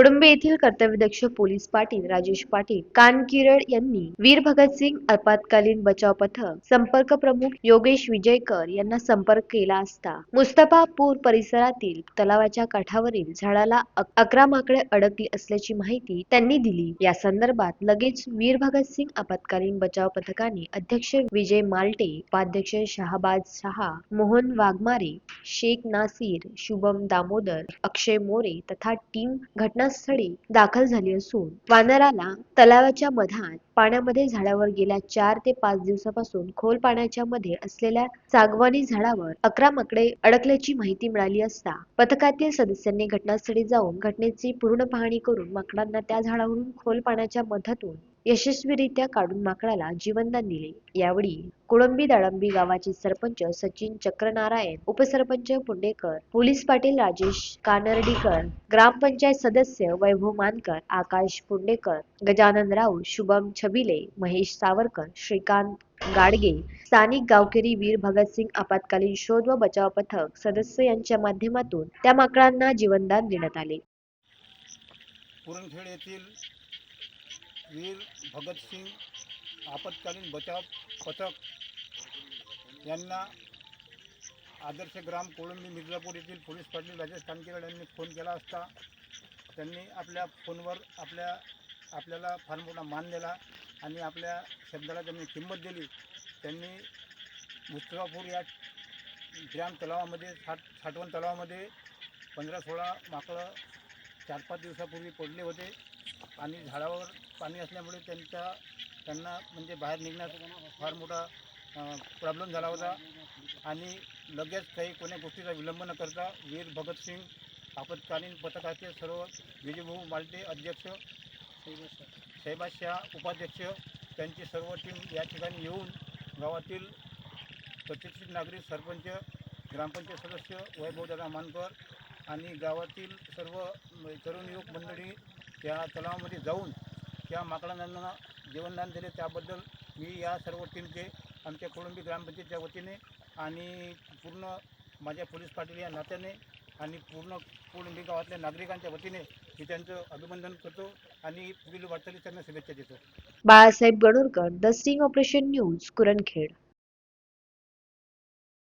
कुडुंबे येथील कर्तव्यदक्ष पोलीस पाटील राजेश पाटील कानकिरड यांनी वीर भगतसिंग आपत्कालीन बचाव पथक संपर्क प्रमुख योगेश विजयकर यांना संपर्क केला असता मुस्तफापूर परिसरातील तलावाच्या काठावरील झाडाला अकरा माकडे अडकली असल्याची माहिती त्यांनी दिली. या संदर्भात लगेच वीर भगतसिंग आपत्कालीन बचाव पथकाने अध्यक्ष विजय माल्टे उपाध्यक्ष शहाबाज शहा मोहन वाघमारे शेख नासिर शुभम दामोदर अक्षय मोरे तथा टीम घटना घटनास्थळी दाखल झाली असून वानराला तलावाच्या मधात पाण्यामध्ये झाडावर गेल्या चार ते पाच दिवसापासून खोल पाण्याच्या मध्ये असलेल्या सागवानी झाडावर अकरा माकडे अडकल्याची माहिती मिळाली असता पथकातील सदस्यांनी घटनास्थळी जाऊन घटनेची पूर्ण पाहणी करून माकडांना त्या झाडावरून खोल पाण्याच्या मधातून यशस्वीरित्या काढून माकडाला जीवनदान दिले यावेळी कुळंबी दाळंबी गावाचे सरपंच सचिन चक्रनारायण उपसरपंच पुंडेकर पोलीस पाटील राजेश कानर्डीकर ग्रामपंचायत सदस्य वैभव मानकर आकाश पुंडेकर गजानन राऊत शुभम छबिले महेश सावरकर श्रीकांत गाडगे स्थानिक गावकरी वीर भगतसिंग आपत्कालीन शोध व बचाव पथक सदस्य यांच्या माध्यमातून त्या माकडांना जीवनदान देण्यात आले. पुरणखेड येथील वीर भगतसिंग आपत्कालीन बचाव पथक यांना आदर्श ग्राम कोळंबी मिर्जापूर येथील पोलीस पाटील राजेश खानकेकर यांनी फोन केला असता त्यांनी आपल्या फोनवर आपल्या आपल्याला फार मोठा मान दिला आणि आपल्या शब्दाला त्यांनी किंमत दिली त्यांनी मुस्तफापूर या ग्राम तलावामध्ये साठ साठवण तलावामध्ये पंधरा सोळा माकडं चार पाच दिवसापूर्वी पडले होते. आणि झाडावर पाणी असल्यामुळे त्यांच्या त्यांना म्हणजे बाहेर निघण्यास फार मोठा प्रॉब्लेम झाला होता. आणि लगेच काही कोण्या गोष्टीचा विलंब न करता वीर भगतसिंग आपत्कालीन पथकाचे सर्व विजयभाऊ मालटे अध्यक्ष शहबाज शाह उपाध्यक्ष त्यांची सर्व टीम या ठिकाणी येऊन गावातील प्रतिष्ठित नागरिक सरपंच ग्रामपंचायत सदस्य वैभवदादा मानकर आणि गावातील सर्व तरुण युवक मंडळी त्या तलावामध्ये जाऊन त्या माकडांना जीवनदान दिले. त्याबद्दल मी या सर्व टीमचे आमच्या कोळंबी ग्रामपंचायतच्या वतीने आणि पूर्ण माझ्या पोलीस पाटील या नात्याने आणि पूर्ण कोळंबी गावातल्या नागरिकांच्या वतीने मी त्यांचं अभिनंदन करतो आणि पुढील वाटचालीस त्यांना शुभेच्छा देतो. Balasaheb Ganorkar the sting operation news Kuranakhed